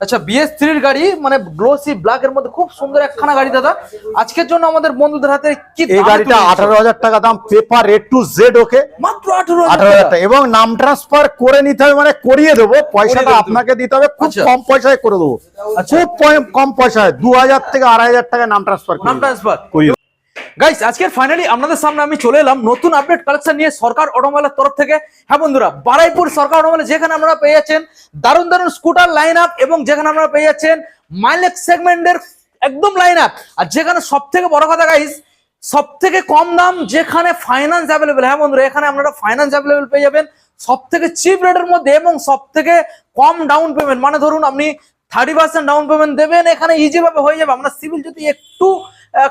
আচ্ছা বিএস থ্রির গাড়ি মানে গ্লোসি ব্ল্যাক এর মধ্যে খুব সুন্দর একখানা গাড়ি দাদা। আজকের জন্য আমাদের বন্ধুদের হাতে কি এই গাড়িটা? আঠারো হাজার টাকা দাম পেপার রেড টু জেড ওকে মাত্র আঠারো আঠারো হাজার টাকা। এবং নাম ট্রান্সফার করে নিতে হবে মানে করিয়ে দেবো। পয়সাটা আপনাকে দিতে হবে খুব আচ্ছা। কম পয়সায় করে দেবো। খুব কম পয়সায় দু হাজার থেকে আড়াই হাজার টাকা নাম ট্রান্সফার নাম ট্রান্সফার করিয়ে গাইস আজকের ফাইনালি আপনাদের সামনে আমি চলে এলাম নতুন আপডেট কালেকশন নিয়ে সরকার অটোমোবাইলের তরফ থেকে। হ্যাঁ বন্ধুরা, বারাইপুর সরকার অটোমোবাইল যেখানে আপনারা পেয়ে যাচ্ছেন দারুণ দারুণ স্কুটার লাইন আপ এবং যেখানে আপনারা পেয়ে যাচ্ছেন মাইলেজ সেগমেন্টের একদম লাইন আপ আর যেখানে সব থেকে বড় কথা গাইস সব থেকে কম দাম যেখানে ফাইন্যান্স অ্যাভেলেবেল হ্যাঁ বন্ধুরা, এখানে আপনারা ফাইন্যান্স অ্যাভেলেবেল পেয়ে যাবেন সব থেকে চিপ রেটের মধ্যে এবং সব থেকে কম ডাউন পেমেন্ট মানে ধরুন আপনি থার্টি পার্সেন্ট ডাউন পেমেন্ট দেবেন, এখানে ইজি ভাবে হয়ে যাবে। আপনার সিভিল যদি একটু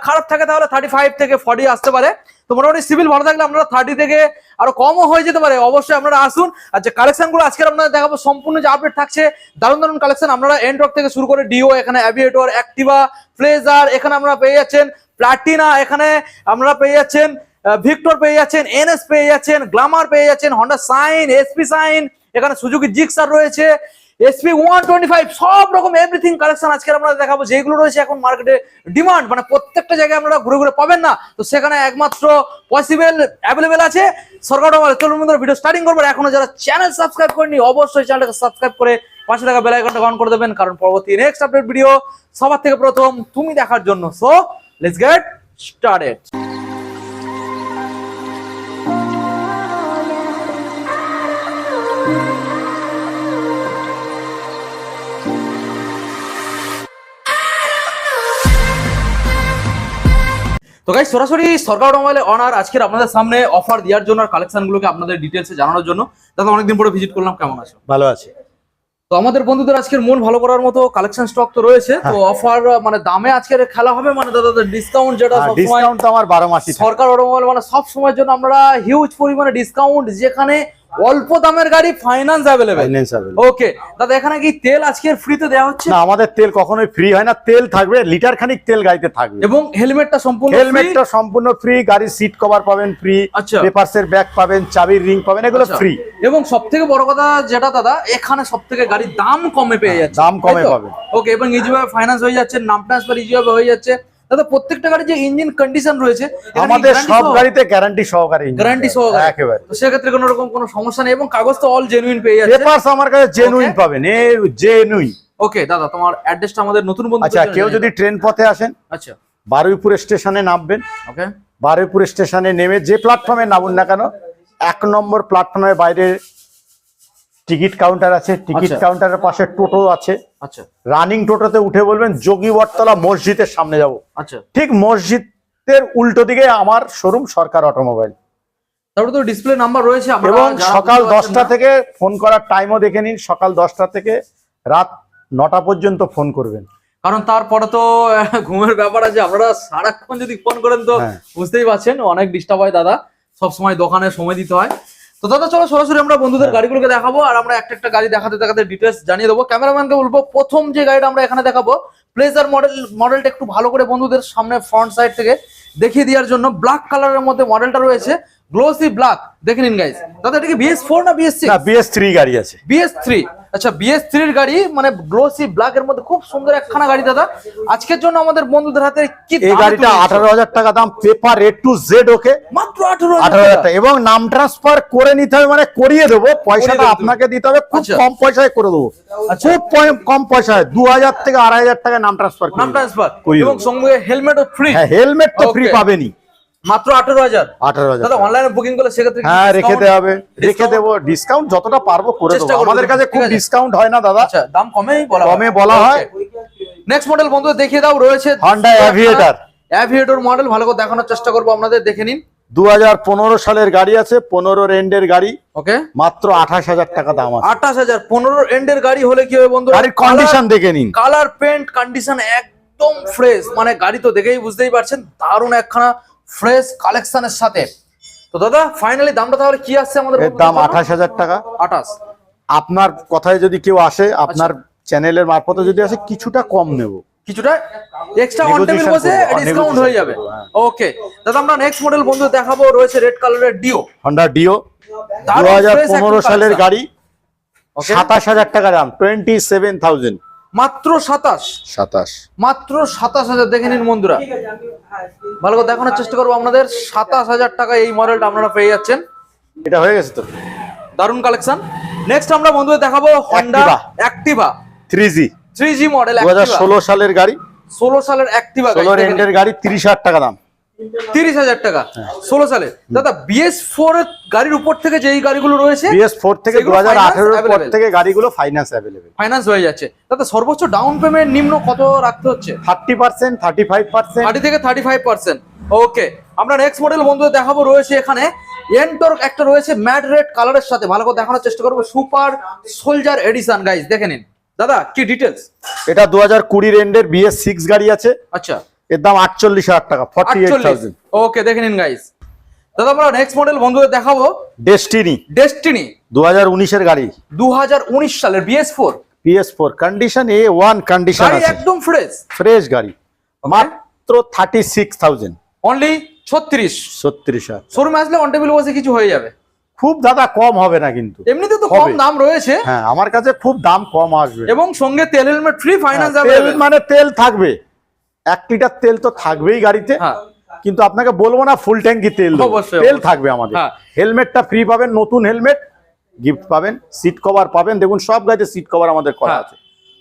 খারাপ থাকে তাহলে থার্টি ফাইভ থেকে ফর্টি আসতে পারে। তো মোটামুটি সিভিল ভালো থাকলে আপনারা থার্টি থেকে আরও কমও হয়ে যেতে পারে। অবশ্যই আপনারা আসুন। আর যে কালেকশনগুলো আজকে আপনারা দেখাবো, সম্পূর্ণ যে আপডেট থাকছে, দারুণ দারুণ কালেকশন আপনারা এন্ড্রক থেকে শুরু করে ডিও এখানে অ্যাভিয়েটর অ্যাক্টিভা ফ্লেজার এখানে আপনারা পেয়ে যাচ্ছেন প্লাটিনা এখানে আপনারা পেয়ে যাচ্ছেন ভিক্টর পেয়ে যাচ্ছেন এনএস পেয়ে যাচ্ছেন গ্লামার পেয়ে যাচ্ছেন হন্ডা সাইন এসপি সাইন এখানে সুজুকি জিক্সার রয়েছে। এসপি ওয়ান টোয়েন্টি ফাইভ সব রকম এভরিথিং কালেকশন আজকে আমরা দেখাবো, যেগুলো রয়েছে এখন মার্কেটে ডিমান্ড মানে প্রত্যেকটা জায়গায় আপনারা ঘুরে ঘুরে পাবেন না। তো সেখানে একমাত্র পসিবল অ্যাভেলেবেল আছে। সরকার চলুন বন্ধুরা ভিডিও স্টার্টিং করব। এখনও যারা চ্যানেল সাবস্ক্রাইব করেনি অবশ্যই চ্যানেলটাকে সাবস্ক্রাইব করে পাশে থাকা বেল আইকনটা অন করে দেবেন। কারণ পরবর্তী নেক্সট আপডেট ভিডিও সবার থেকে প্রথম, তুমি দেখার জন্য। সো লেটস গেট স্টার্টেড তো গাইস সরাসরি সরকার মোবাইলে অনার আজকের আপনাদের সামনে অফার দেওয়ার জন্য আর কালেকশন গুলোকে আপনাদের ডিটেলসে জানানোর জন্য। দাদা অনেকদিন পরে ভিজিট করলাম কেমন আছো? ভালো আছে। তো আমাদের বন্ধুদের আজকের মন ভালো করার মতো কালেকশন স্টক তো রয়েছে তো অফার মানে দামে আজকের খেলা হবে মানে দাদা ডিসকাউন্ট যেটা সবসময় ডিসকাউন্ট তো আমার বারো মাসই থাকে। সরকার অটোমোবাইল মানে সব সময়ের জন্য আমরা হিউজ পরিমাণে ডিসকাউন্ট যেখানে অল্প দামের গাড়ি ফাইন্যান্স অ্যাভেলেবেল। ওকে দাদা এখানে কি তেল আজকের ফ্রিতে দেওয়া হচ্ছে? না আমাদের তেল কখনোই ফ্রি হয় না। তেল থাকবে লিটার খানিক তেল গাড়িতে থাকবে। এবং হেলমেটটা সম্পূর্ণ হেলমেটটা সম্পূর্ণ ফ্রি গাড়ির সিট কভার পাবেন ফ্রি আচ্ছা। পেপারস এর ব্যাগ পাবেন চাবির রিং পাবেন এগুলো আচ্ছা। ফ্রি এবং সব থেকে বড় কথা যেটা দাদা এখানে সব থেকে গাড়ির দাম কমে পেয়ে যাচ্ছে। দাম কমে পাবেন। ওকে এবং ইজি ভাবে ফাইন্যান্স হয়ে যাচ্ছে নাম ট্রান্সফার ইজি ভাবে হয়ে যাচ্ছে। দাদা প্রত্যেকটা গাড়ির যে ইঞ্জিন কন্ডিশন রয়েছে আমাদের সব গাড়িতে গ্যারান্টি সহকারে গ্যারান্টি সহকারে। একেবারে। তো সেক্ষেত্রে কোনো রকম কোনো সমস্যা নেই এবং কাগজ তো অল জেনুইন পেয়ে যাচ্ছে। পেপারস আমার কাছে জেনুইন পাবেন এ জেনুইন ওকে দাদা তোমার অ্যাড্রেসটা আমাদের নতুন বন্ধু আচ্ছা কেউ যদি ট্রেন পথে আসেন আচ্ছা। বারুইপুর স্টেশনে নামবেন। ওকে বারুইপুর স্টেশনে নেমে যে প্ল্যাটফর্মে নামুন না কেন এক নম্বর প্ল্যাটফর্মের বাইরে টিকিট কাউন্টার আছে টিকিট আচ্ছা। কাউন্টারের পাশে টোটো আছে। আচ্ছা। রানিং টোটোতে উঠে বলবেন যোগী বটতলা মসজিদের সামনে যাব। আচ্ছা। ঠিক মসজিদের উল্টো দিকে আমার শোরুম সরকার অটোমোবাইল। তারপরে তো ডিসপ্লে নাম্বার রয়েছে এবং সকাল দশটা থেকে ফোন করার টাইমও দেখে নিন সকাল দশটা থেকে রাত নটা পর্যন্ত ফোন করবেন। কারণ তারপরে তো ঘুমের ব্যাপার আছে আপনারা সারাক্ষণ যদি ফোন করেন তো হ্যাঁ। বুঝতেই পারছেন অনেক ডিস্টার্ব হয় দাদা। সব সময় দোকানে সময় দিতে হয়। তো দাদা চলো সরাসরি আমরা বন্ধুদের হ্যাঁ। গাড়িগুলোকে দেখাবো আর আমরা একটা একটা গাড়ি দেখাতে দেখাতে ডিটেলস জানিয়ে দেবো ক্যামেরাম্যানকে বলব প্রথম যে গাড়িটা আমরা এখানে দেখাবো প্লেজার মডেল মডেলটা একটু ভালো করে বন্ধুদের সামনে ফ্রন্ট সাইড থেকে দেখিয়ে দেওয়ার জন্য ব্ল্যাক কালারের মধ্যে মডেলটা রয়েছে গ্লোসি ব্ল্যাক দেখে নিন গাইস দাদা এটা কি বিএস ফোর না বিএস না বিএস থ্রি গাড়ি আছে। বিএস থ্রি আচ্ছা বিএস থ্রির গাড়ি মানে গ্লোসি ব্ল্যাক এর মধ্যে খুব সুন্দর একখানা গাড়ি দাদা। আজকের জন্য আমাদের বন্ধুদের হাতে কি এই গাড়িটা? আঠারো হাজার টাকা দাম পেপার রেড টু জেড ওকে মাত্র আঠারো আঠারো হাজার টাকা। এবং নাম ট্রান্সফার করে নিতে হবে মানে করিয়ে দেবো। পয়সাটা আপনাকে দিতে হবে খুব আচ্ছা। কম পয়সায় করে দেবো। খুব কম পয়সায় দু হাজার থেকে আড়াই হাজার টাকা নাম ট্রান্সফার নাম ট্রান্সফার এবং সঙ্গে হেলমেটও ফ্রি হ্যাঁ হেলমেট তো ফ্রি Okay. মাত্র আঠারো হাজার। আঠারো হাজার দাদা অনলাইনে বুকিং করলে সেক্ষেত্রে হ্যাঁ রেখে দেওয়া হবে। রেখে দেবো। ডিসকাউন্ট যতটা পারব করে দেবো। আমাদের কাছে খুব ডিসকাউন্ট হয় না দাদা। আচ্ছা দাম কমেই বলা কমে বলা হয়। নেক্সট মডেল বন্ধু দেখিয়ে দাও রয়েছে Honda Aviator। অ্যাভিয়েটর মডেল ভালো করে দেখানোর চেষ্টা করব আপনাদের দেখে নিন। দু হাজার পনেরো সালের গাড়ি আছে পনেরো রেন্ডের গাড়ি। ওকে মাত্র আঠাশ হাজার টাকা দাম আছে। আঠাশ হাজার পনেরো এন্ডের গাড়ি হলে কি হবে বন্ধু গাড়ির কন্ডিশন দেখে নিন। কালার পেন্ট কন্ডিশন একদম ফ্রেশ মানে গাড়ি তো দেখেই বুঝতেই পারছেন দারুণ একখানা ফ্রেশ কালেকশনের সাথে। তো দাদা ফাইনালি দামটা তাহলে কি আসছে আমাদের দাম আঠাশ হাজার টাকা। আঠাশ। আপনার কথায় যদি কেউ আসে আপনার চ্যানেলের মারফতে যদি আসে কিছুটা কম নেব। কিছুটা? এক্সট্রা অন টেবিল বসে ডিসকাউন্ট হয়ে যাবে। হ্যাঁ। ওকে দাদা আমরা নেক্সট মডেল বন্ধু দেখাবো রয়েছে রেড কালারের ডিও হন্ডা ডিও দু সালের গাড়ি? সাতাশ হাজার টাকা দাম টোয়েন্টি সেভেন থাউজেন্ড মাত্র সাতাশ। সাতাশ। মাত্র সাতাশ হাজার। দেখে নিন বন্ধুরা। ভালো করে দেখানোর চেষ্টা করব আপনাদের। সাতাশ হাজার টাকা এই মডেলটা আপনারা পেয়ে যাচ্ছেন। এটা হয়ে গেছে তো? দারুণ কালেকশন নেক্সট আমরা বন্ধুদের দেখাবো Honda Activa three G three G model দু হাজার ষোলো সালের গাড়ি। ষোলো সালের অ্যাক্টিভা ষোলো গাড়ি তিরিশ হাজার টাকা দাম। তিরিশ হাজার টাকা। ষোলো সালে। দাদা বিএস ফোর গাড়ির উপর থেকে যেই গাড়িগুলো রয়েছে বিএস ফোর থেকে দু হাজার পর থেকে গাড়িগুলো ফাইন্যান্স অ্যাভেলেবেল ফাইন্যান্স হয়ে যাচ্ছে। দাদা সর্বোচ্চ ডাউন পেমেন্ট নিম্ন কত রাখতে হচ্ছে? Thirty percent thirty five percent. Thirty থেকে থার্টি ফাইভ পার্সেন্ট ওকে আমরা নেক্সট মডেল বন্ধুদের দেখাবো। রয়েছে এখানে এন্টর একটা রয়েছে ম্যাট রেড কালারের সাথে। ভালো করে দেখানোর চেষ্টা করব। সুপার সোলজার এডিশন গাইজ দেখে নিন। দাদা কি ডিটেলস এটা দু হাজার কুড়ি রেন্ডের বিএস সিক্স গাড়ি আছে। আচ্ছা। এর দাম আটচল্লিশ হাজার টাকা ফর্টি ওকে দেখে নিন গাইজ দাদা আমরা নেক্সট মডেল বন্ধুদের দেখাবো। ডেস্টিনি ডেস্টিনি দু হাজার উনিশের গাড়ি। দু সালের BS four PS four condition A one condition একদম ফ্রেশ ফ্রেশ গাড়ি। মাত্র থার্টি সিক্স থাউজেন্ড অনলি ছত্রিশ। ছত্রিশ হাজার। শোরুমে আসলে অন টেবিল বসে কিছু হয়ে যাবে। খুব দাদা কম হবে না কিন্তু। এমনিতে তো কম দাম রয়েছে। হ্যাঁ আমার কাছে খুব দাম কম আসবে। এবং সঙ্গে তেল হেলমেট ফ্রি ফাইন্যান্স মানে তেল থাকবে। এক লিটার তেল তো থাকবেই গাড়িতে হ্যাঁ। কিন্তু আপনাকে বলব না ফুল ট্যাঙ্কি তেল। তেল থাকবে আমাদের। হ্যাঁ। হেলমেটটা ফ্রি পাবেন নতুন হেলমেট গিফট পাবেন সিট কভার পাবেন। দেখুন সব গাড়িতে সিট কভার আমাদের করা হ্যাঁ। আছে।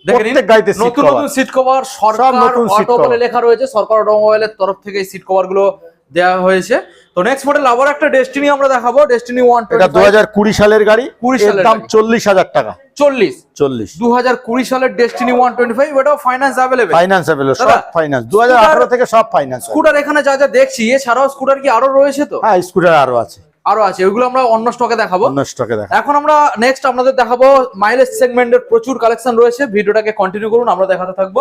প্রত্যেক গাড়িতে সিট নতুন cover seat cover Sarkar Auto বলে লেখা রয়েছে সরকার অটোমোবাইলের তরফ থেকে সিট কভারগুলো দেওয়া হয়েছে। তো নেক্সট মডেল আবার একটা ডেস্টিনি আমরা দেখাবো ডেস্টিনি ওয়ান এটা দু হাজার কুড়ি সালের গাড়ি কুড়ি সালের দাম চল্লিশ হাজার টাকা। চল্লিশ। চল্লিশ। দু হাজার কুড়ি সালের ডেস্টিনি ওয়ান টোয়েন্টি ফাইভ এটাও ফাইন্যান্স অ্যাভেলেবেল ফাইন্যান্স অ্যাভেলেবল সব ফাইন্যান্স দু হাজার আঠারো থেকে সব ফাইন্যান্স স্কুটার এখানে যা যা দেখছি এছাড়াও স্কুটার কি আরও রয়েছে তো? হ্যাঁ স্কুটার আরও আছে। আরও আছে ওইগুলো আমরা অন্য স্টকে দেখাবো। অন্য স্টকে দেখা এখন আমরা নেক্সট আপনাদের দেখাবো মাইলেজ সেগমেন্টের প্রচুর কালেকশন রয়েছে। ভিডিওটাকে কন্টিনিউ করুন আমরা দেখাতে থাকব।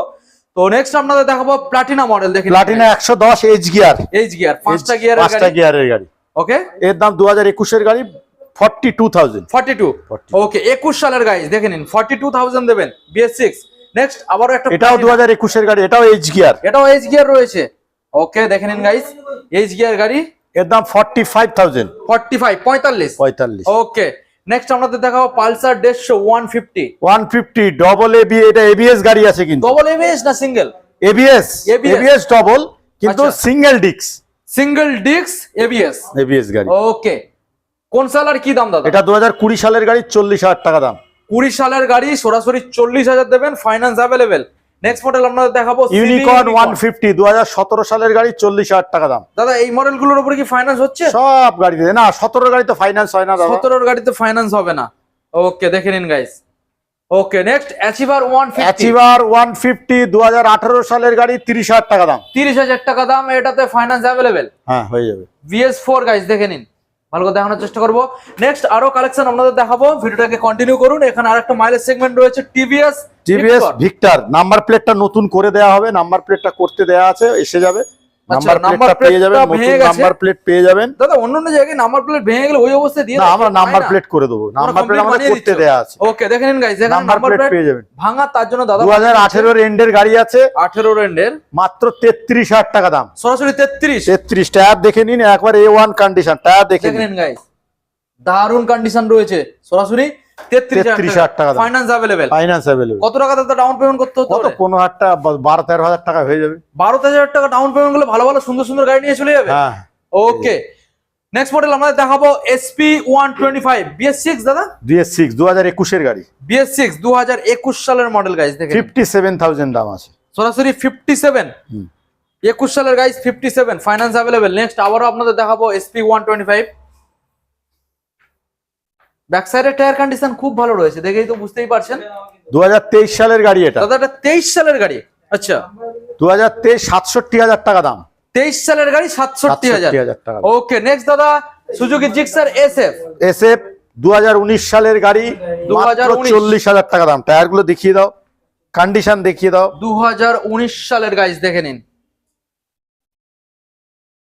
তো নেক্সট আপনাদের দেখাবো প্লাটিনা মডেল দেখি প্লাটিনা একশো দশ এইচ গিয়ার এইচ গিয়ার পাঁচটা গিয়ারের পাঁচটা গিয়ারের গাড়ি। ওকে এর দাম দু হাজার একুশের গাড়ি forty two thousand forty two 42 okay একুশ সালের গাইজ দেখে নিন ফর্টি টু থাউজেন্ড দেবেন বিএস সিক্স নেক্সট আবারও একটা এটাও দু Platina। হাজার একুশের গাড়ি এটাও এইচ গিয়ার এটাও এইচ গিয়ার রয়েছে। ওকে দেখে নিন গাইজ এইচ গিয়ার গাড়ি। এর দাম forty five thousand forty five পঁয়তাল্লিশ। পঁয়তাল্লিশ। ওকে নেক্সট আপনাদের দেখাবো পালসার দেড়শো one fifty. One fifty double AB এটা এবিএস গাড়ি আছে কিন্তু। ডবল এমএস না সিঙ্গেল এবিএস এবিএস ডবল কিন্তু। সিঙ্গেল ডিক্স সিঙ্গেল ডিস্ক এবিএস এবিএস গাড়ি। ওকে কোন সালের কি দাম দাদা? এটা দু কুড়ি সালের গাড়ি চল্লিশ হাজার টাকা দাম। কুড়ি সালের গাড়ি সরাসরি চল্লিশ হাজার দেবেন ফাইন্যান্স অ্যাভেলেবেল নেক্সট মডেল আপনাদের দেখাবো ইউনিকর্ন Unicorn। ওয়ান ফিফটি দু হাজার সতেরো সালের গাড়ি চল্লিশ হাজার টাকা দাম। দাদা এই মডেলগুলোর উপরে কি ফাইন্যান্স হচ্ছে? সব গাড়িতে। না সতেরো গাড়িতে ফাইন্যান্স হয় না দাদা। সতেরোর গাড়িতে ফাইন্যান্স হবে না। ওকে দেখে নিন guys okay next Achiever one fifty Achiever one fifty দু হাজার আঠারো সালের গাড়ি তিরিশ হাজার টাকা দাম। তিরিশ হাজার টাকা দাম এটাতে ফাইন্যান্স অ্যাভেলেবেল হ্যাঁ হয়ে যাবে। ভিএস ফোর গাইস দেখে নিন। ভালো করে দেখানোর চেষ্টা করব। নেক্সট আরও কালেকশন আপনাদের দেখাবো। ভিডিওটাকে কন্টিনিউ করুন। এখানে আর একটা মাইলেজ সেগমেন্ট রয়েছে টিভিএস টিভিএস ভিক্টর নাম্বার প্লেটটা নতুন করে দেওয়া হবে। নাম্বার প্লেটটা করতে দেওয়া আছে এসে যাবে। নাম্বার প্লেটটা পেয়ে যাবেন ভেঙে নতুন নাম্বার প্লেট পেয়ে যাবেন। দাদা অন্য অন্য জায়গায় নাম্বার প্লেট ভেঙে গেলে ওই অবস্থায় দিয়ে না আমরা নাম্বার প্লেট করে দেবো। নাম্বার প্লেট আমাদের করতে দেওয়া আছে। ওকে দেখে নিন নাম্বার প্লেট পেয়ে যাবেন। ভাঙা তার জন্য দাদা এন্ডের গাড়ি আছে। আঠেরো রেন্ডের মাত্র তেত্রিশ হাজার টাকা দাম। সরাসরি তেত্রিশ? তেত্রিশ। টায়ার দেখে নিন একবার এ ওয়ান কন্ডিশন টায়ার দেখে নিন। গাইস দারুণ কন্ডিশন রয়েছে। সরাসরি তেত্রিশ 33,000 টাকা। ফাইন্যান্স অ্যাভেলেবেল ফাইন্যান্স অ্যাভেলেবল কত টাকা দাদা ডাউন পেমেন্ট করতে হতো কত? পনেরো হাজার টাকা বারো তেরো হাজার টাকা হয়ে যাবে। বারো হাজার টাকা ডাউন পেমেন্ট করলে ভালো ভালো সুন্দর সুন্দর গাড়ি নিয়ে চলে যাবে? হ্যাঁ। ওকে নেক্সট মডেল আমাদের দেখাবো SP one twenty five BS six দাদা? ডিএস সিক্স দু হাজার একুশের গাড়ি। বিএস সিক্স দু হাজার একুশ সালের মডেল গাইজ দেখে ফিফটি সেভেন থাউজেন্ড দাম আছে। সরাসরি ফিফটি সেভেন হুম। একুশ সালের guys fifty seven finance available next আবারও আপনাদের দেখাবো SP one twenty five back সাইডের টায়ার কন্ডিশন খুব ভালো রয়েছে দেখেই তো বুঝতেই পারছেন। দু হাজার তেইশ সালের গাড়ি এটা। দাদা এটা তেইশ সালের গাড়ি। আচ্ছা। দু হাজার তেইশ সাতষট্টি হাজার টাকা দাম। তেইশ সালের গাড়ি সাতষট্টি হাজার। 67,000 টাকা। ওকে নেক্সট দাদা Suzuki Gixxer S F S F দু হাজার উনিশ সালের গাড়ি 2019 চল্লিশ হাজার টাকা দাম। টায়ারগুলো দেখিয়ে দাও কন্ডিশন দেখিয়ে দাও। দু হাজার উনিশ সালের গাইজ দেখে নিন।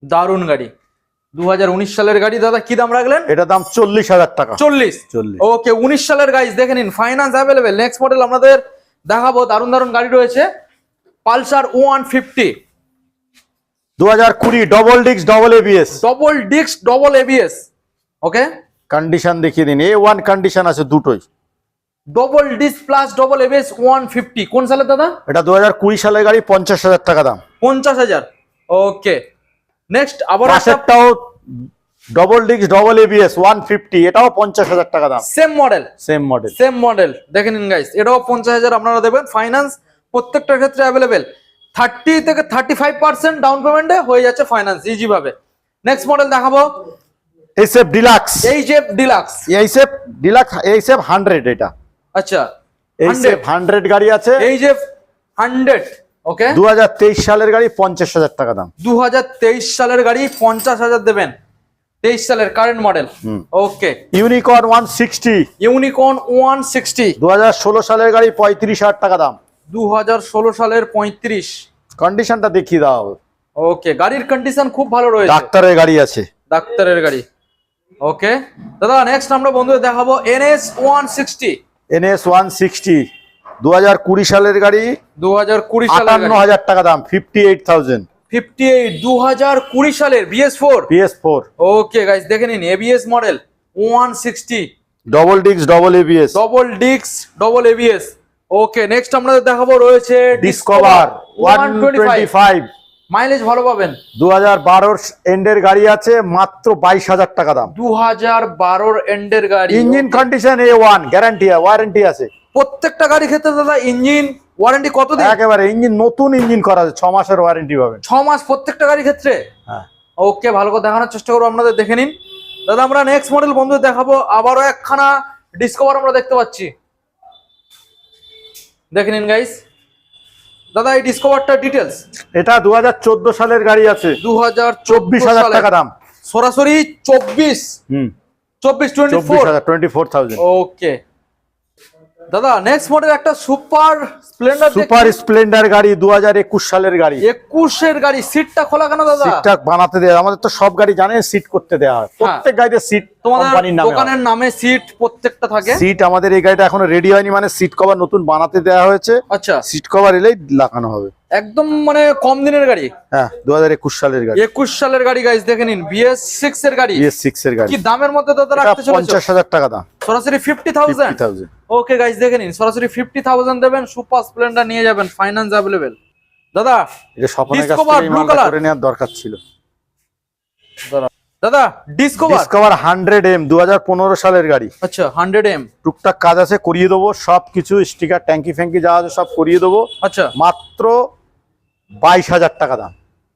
দারুণ গাড়ি। দু হাজার উনিশ সালের গাড়ি দাদা কি দাম রাখলেন? এটা দাম চল্লিশ হাজার টাকা। চল্লিশ। চল্লিশ। ওকে উনিশ সালের গাইজ দেখে নিন ফাইন্যান্স অ্যাভেলেবেল নেক্সট মডেল আমাদের দেখাবো দারুণ দারুণ গাড়ি রয়েছে পালসার ওয়ান ফিফটি। দু হাজার কুড়ি ডবল ডিক্স double ABS double disc double ABS okay condition দেখিয়ে দিন এ ওয়ান কন্ডিশন আছে দুটোই। Double disc plus double ABS one fifty কোন সালে দাদা? এটা দু হাজার কুড়ি সালের গাড়ি পঞ্চাশ হাজার টাকা দাম। পঞ্চাশ হাজার ওকে নেক্সট আবার পাশেরটাও double disc double ABS one fifty এটাও পঞ্চাশ হাজার টাকা দাম। Same model same model same model দেখে নিন গাইস এটাও পঞ্চাশ হাজার আপনারা দেবেন। ফাইন্যান্স প্রত্যেকটার ক্ষেত্রে অ্যাভেলেবেল থার্টি থেকে থার্টি ফাইভ পার্সেন্ট ডাউন পেমেন্টে হয়ে যাচ্ছে ফাইন্যান্স ইজি ভাবে। নেক্সট মডেল দেখাবো। এইসএফ ডিলাক্স এই যে Deluxe HF Deluxe HF hundred এটা। আচ্ছা। এইসএফ হান্ড্রেড গাড়ি আছে। এই যে হান্ড্রেড ওকে দু হাজার তেইশ সালের গাড়ি পঞ্চাশ হাজার টাকা দাম। দু হাজার তেইশ সালের গাড়ি পঞ্চাশ হাজার দেবেন। তেইশ সালের current model okay Unicorn one sixty Unicorn one sixty দু হাজার ষোলো সালের গাড়ি পঁয়ত্রিশ হাজার টাকা দাম। দু হাজার ষোলো সালের পঁয়ত্রিশ। কন্ডিশনটা দেখিয়ে দাও ওকে গাড়ির কন্ডিশন খুব ভালো রয়েছে। ডাক্তারের গাড়ি আছে। ডাক্তারের গাড়ি। ওকে দাদা নেক্সট আমরা বন্ধুদের দেখাবো NS one sixty NS one sixty দু হাজার কুড়ি সালের গাড়ি দু হাজার কুড়ি সালের আটান্ন হাজার টাকা দাম fifty eight thousand fifty eight দু হাজার কুড়ি সালের BS four PS four okay guys দেখে নিন ABS model one sixty double disc double ABS double ডিক্স ডবল এবিএস ওকে নেক্সট আমরা দেখাবো রয়েছে Discover one twenty five mileage ভালো পাবেন। দু হাজার বারোর এন্ডের গাড়ি আছে মাত্র বাইশ হাজার টাকা দাম। দু হাজার বারোর এন্ডের গাড়ি। Engine condition A one guarantee warranty আছে। প্রত্যেকটা গাড়ি ক্ষেত্রে দাদা ইঞ্জিন ওয়ারেন্টি কতদিন? একেবারে ইঞ্জিন নতুন ইঞ্জিন করা আছে ছ মাসের ওয়ারেন্টি পাবেন। ছ মাস প্রত্যেকটা গাড়ি ক্ষেত্রে? হ্যাঁ। ওকে ভালো করে দেখানোর চেষ্টা করব আপনাদের দেখে নিন। দাদা আমরা নেক্সট মডেল বন্ধু দেখাবো আবারও একখানা ডিসকভার আমরা দেখতে পাচ্ছি। দেখে নিন গাইস দাদা এই ডিসকভারটা ডিটেলস এটা দু হাজার চোদ্দ সালের গাড়ি আছে। দু হাজার চব্বিশ হাজার টাকা দাম। সরাসরি চব্বিশ? হুম। চব্বিশ টোয়েন্টি ফোর ওকে। দাদা নেক্সট মডেল একটা সুপার স্প্লেন্ডার সুপার স্প্লেন্ডার গাড়ি দু হাজার একুশ সালের গাড়ি। একুশের গাড়ি সিটটা খোলা কেন দাদা? সিটটা বানাতে দেয় আমাদের তো সব গাড়ি জানে সিট করতে দেওয়া হয়। প্রত্যেক গাড়িতে সিট কোম্পানির নামে দোকানের নামে সিট প্রত্যেকটা থাকে? সিট আমাদের এই গাড়িটা এখনও রেডি হয়নি মানে সিট কভার নতুন বানাতে দেওয়া হয়েছে। আচ্ছা। সিট কভার এলেই লাগানো হবে। একদম মানে কম দিনের গাড়ি। হ্যাঁ দু হাজার একুশ সালের গাড়ি। একুশ সালের গাড়ি গাইজ দেখে নিন বিএস সিক্স এর গাড়ি। বিএস সিক্স এর গাড়ি। কি দামের মধ্যে দাদা রাখতে চলেছো? পঞ্চাশ হাজার টাকা দাম। সরাসরি ফিফটি থাউজেন্ড ওকে গাইজ দেখে নিন সরাসরি ফিফটি থাউজেন্ড দেবেন সুপার স্প্লেন্ডার নিয়ে যাবেন ফাইন্যান্স অ্যাভেলেবেল দাদা এটা স্বপনের কাছ থেকে এই blue করে নেওয়ার দরকার ছিল। দাদা ডিসকভার ডিসকভার হান্ড্রেড এম দু হাজার পনেরো সালের গাড়ি। আচ্ছা হান্ড্রেড এম টুকটাক কাজ আছে করিয়ে দেবো সব কিছু স্টিকার ট্যাঙ্কি ফ্যাঙ্কি যা আছে সব করিয়ে দেবো। আচ্ছা। মাত্র বাইশ হাজার টাকা দাম।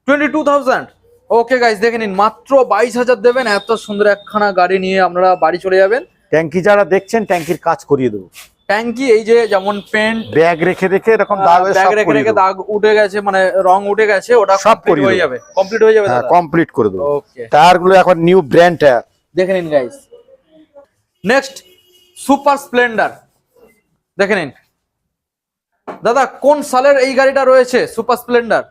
Twenty two thousand. Okay guys দেখে নিন মাত্র বাইশ হাজার দেবেন। এত সুন্দর একখানা গাড়ি নিয়ে আপনারা বাড়ি চলে যাবেন। ট্যাঙ্কি যারা দেখছেন ট্যাঙ্কির কাজ করিয়ে দেবো। ট্যাঙ্কি এই যে যেমন পেন্ট ব্যাগ রেখে রেখে এরকম দাগ ব্যাগ রেখে রেখে দাগ উঠে গেছে মানে রং উঠে গেছে ওটা সব হয়ে যাবে কমপ্লিট হয়ে যাবে কমপ্লিট করে দেবো। টায়ারগুলো এখন নিউ ব্র্যান্ড টায়ার। দেখে নিন গাইস নেক্সট সুপার স্প্লেন্ডার দেখে নিন দাদা কোন সালের এই গাড়িটা রয়েছে? Super splendor.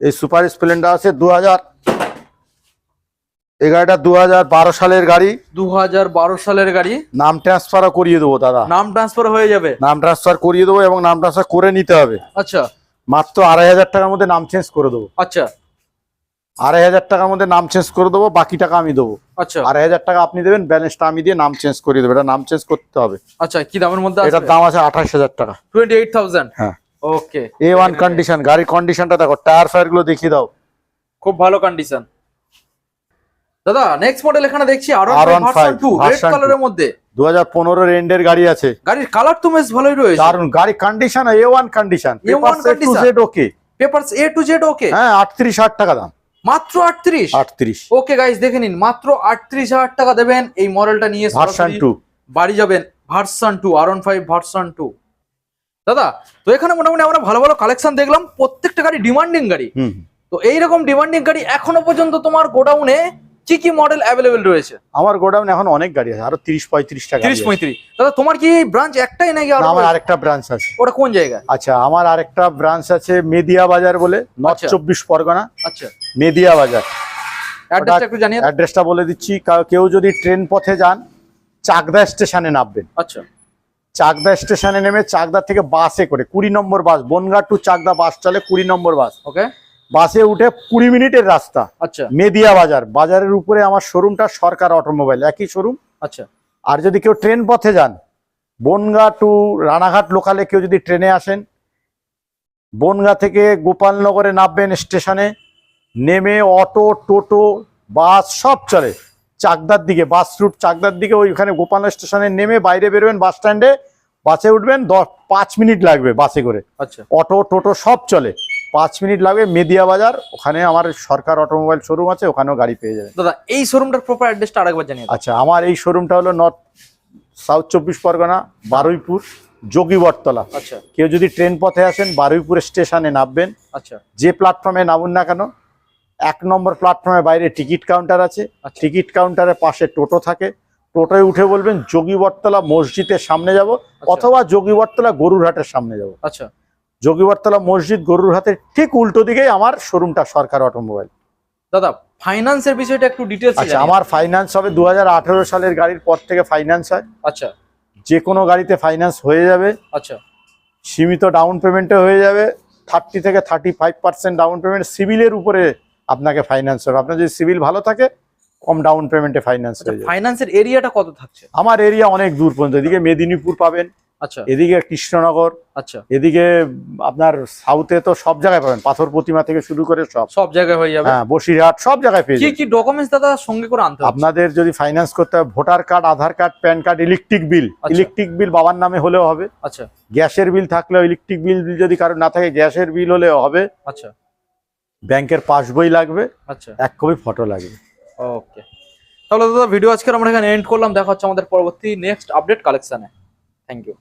এই সুপার স্প্লেন্ডার আছে দু হাজার এই গাড়িটা দু হাজার বারো সালের গাড়ি। দু হাজার বারো সালের গাড়ি। নাম ট্রান্সফারও করিয়ে দেবো দাদা। নাম ট্রান্সফার হয়ে যাবে? নাম ট্রান্সফার করিয়ে দেবো এবং নাম ট্রান্সফার করে নিতে হবে। আচ্ছা। মাত্র আড়াই হাজার টাকার মধ্যে নাম চেঞ্জ করে দেবো। আচ্ছা। আড়াই হাজার টাকার মধ্যে নাম চেঞ্জ করে দেবো বাকি টাকা আমি দেবো। আচ্ছা। আড়াই হাজার টাকা আপনি দেবেন ব্যালেন্সটা আমি দিয়ে নাম চেঞ্জ করে দেবো। এটা নাম চেঞ্জ করতে হবে। আচ্ছা কি দামের মধ্যে এটার দাম আছে আঠাশ হাজার টাকা। টোয়েন্টি এইট থাউজেন্ড হ্যাঁ। ওকে এ ওয়ান কন্ডিশন গাড়ির কন্ডিশনটা দেখো টায়ার ফায়ারগুলো দেখিয়ে দাও। খুব ভালো কন্ডিশন দাদা নেক্সট মডেল এখানে দেখছি আর R15 ভার্সন টু রেড কালারের মধ্যে। দু হাজার পনেরোর এন্ডের গাড়ি আছে। গাড়ির কালার তো বেশ ভালোই রয়েছে। দারুণ গাড়ি condition A one condition A1 to condition? Z okay papers A to Z okay হ্যাঁ আটত্রিশ হাজার টাকা দাম। মাত্র আটত্রিশ? আটত্রিশ। ওকে গাইস দেখে নিন মাত্র আটত্রিশ হাজার টাকা দেবেন। এই মডেলটা নিয়ে ভার্সন টু বাড়ি যাবেন। ভার্সন টু আর ওয়ান ফাইভ ভার্সন টু দাদা তো এখানে মোটামুটি আমরা ভালো ভালো কালেকশন দেখলাম। প্রত্যেকটা গাড়ি ডিমান্ডিং গাড়ি। তো এইরকম ডিমান্ডিং গাড়ি এখনও পর্যন্ত তোমার গোডাউনে কি কি মডেল অ্যাভেলেবেল রয়েছে? আমার গোডাউন এখন অনেক গাড়ি আছে। আরও তিরিশ পঁয়ত্রিশ টাকা তিরিশ পঁয়ত্রিশ। দাদা তোমার কি ব্রাঞ্চ একটাই নাকি আরও আমার আরেকটা ব্রাঞ্চ আছে। ওটা কোন জায়গায়? আচ্ছা আমার আরেকটা ব্রাঞ্চ আছে মেদিয়া বাজার বলে নর্থ আচ্ছা। চব্বিশ পরগনা। আচ্ছা। মেদিয়া বাজার অ্যাড্রেসটা বলে দিচ্ছি কেউ যদি ট্রেন পথে যান চাকদা স্টেশনে নামবেন। আচ্ছা। চাকদা স্টেশনে নেমে চাকদা থেকে বাসে করে কুড়ি নম্বর bus Bangaon to Chakdah bus চলে কুড়ি নম্বর বাস। ওকে। বাসে উঠে কুড়ি মিনিটের রাস্তা। আচ্ছা। মেদিয়া বাজার বাজারের উপরে আমার শোরুমটা সরকার অটোমোবাইল একই শোরুম। আচ্ছা। আর যদি কেউ ট্রেন পথে যান বনগা টু রানাঘাট লোকালে কেউ যদি ট্রেনে আসেন বনগা থেকে গোপালনগরে নামবেন স্টেশনে নেমে অটো টোটো বাস সব চলে। চাকদার দিকে বাস রুট চাকদার দিকে ওইখানে গোপাল স্টেশনে নেমে বাইরে বেরোবেন বাস স্ট্যান্ডে। বাসে উঠবেন দশ পাঁচ মিনিট লাগবে বাসে করে। আচ্ছা। অটো টোটো সব চলে। পাঁচ মিনিট লাগবে মেদিয়া বাজার ওখানে আমার সরকার অটোমোবাইল শোরুম আছে ওখানেও গাড়ি পেয়ে যাবেন। দাদা এই শোরুমটার প্রপার অ্যাড্রেসটা আরেকবার জানিয়ে। আচ্ছা আমার এই শোরুমটা হলো নর্থ সাউথ চব্বিশ পরগনা বারুইপুর যোগীবরতলা আচ্ছা। কেউ যদি ট্রেন পথে আসেন বারুইপুর স্টেশনে নামবেন। আচ্ছা। যে প্ল্যাটফর্মে নামুন না কেন এক নম্বর প্ল্যাটফর্মের বাইরে টিকিট কাউন্টার আছে। আচ্ছা। টিকিট কাউন্টারের পাশে টোটো থাকে। টোটোয় উঠে বলবেন যোগীবরতলা মসজিদের সামনে যাব অথবা যোগীবরতলা গরুরহাটের সামনে যাব। আচ্ছা। যোগীবরতলা মসজিদ গরুরহাটের ঠিক উল্টো দিকেই আমার শোরুমটা সরকার অটোমোবাইল। দাদা ফাইন্যান্সের বিষয়টা একটু ডিটেলস আচ্ছা আমার ফাইন্যান্স হবে দু হাজার আঠারো সালের গাড়ির পর থেকে ফাইন্যান্স হয়। আচ্ছা। যে কোনো গাড়িতে ফাইন্যান্স হয়ে যাবে। আচ্ছা। সীমিত ডাউন পেমেন্টে হয়ে যাবে। থার্টি থেকে thirty five percent down payment সিভিলের উপরে আপনাকে ফাইন্যান্স হবে আপনার যদি সিভিল ভালো থাকে কম ডাউন পেমেন্টে ফাইন্যান্স হয়ে যাবে। ফাইন্যান্সের এরিয়াটা কত থাকছে? আমার এরিয়া অনেক দূর পর্যন্ত। এদিকে মেদিনীপুর পাবেন আচ্ছা। এদিকে কৃষ্ণনগর আচ্ছা। এদিকে আপনার সাউথে তো সব জায়গায় পাবেন। পাথর প্রতিমা থেকে শুরু করে সব। সব জায়গায় হয়ে যাবে? হ্যাঁ বসিরহাট সব জায়গায় পেয়ে কি কি ডকুমেন্টস দাদা সঙ্গে করে আনতে হবে? আপনাদের যদি ফাইন্যান্স করতে হয় voter card Aadhaar card PAN card electric bill. Electric bill বাবার নামে হলেও হবে। আচ্ছা। গ্যাসের বিল থাকলেও ইলেকট্রিক বিল যদি কারও না থাকে গ্যাসের বিল হলেও হবে। আচ্ছা। ব্যাংকের পাসবই লাগবে আচ্ছা। এক কপি ফটো লাগবে। ওকে তাহলে দাদা ভিডিও আজকে আমরা এখানে এন্ড করলাম। দেখা হচ্ছে আমাদের পরবর্তী নেক্সট আপডেট কালেকশানে থ্যাংক ইউ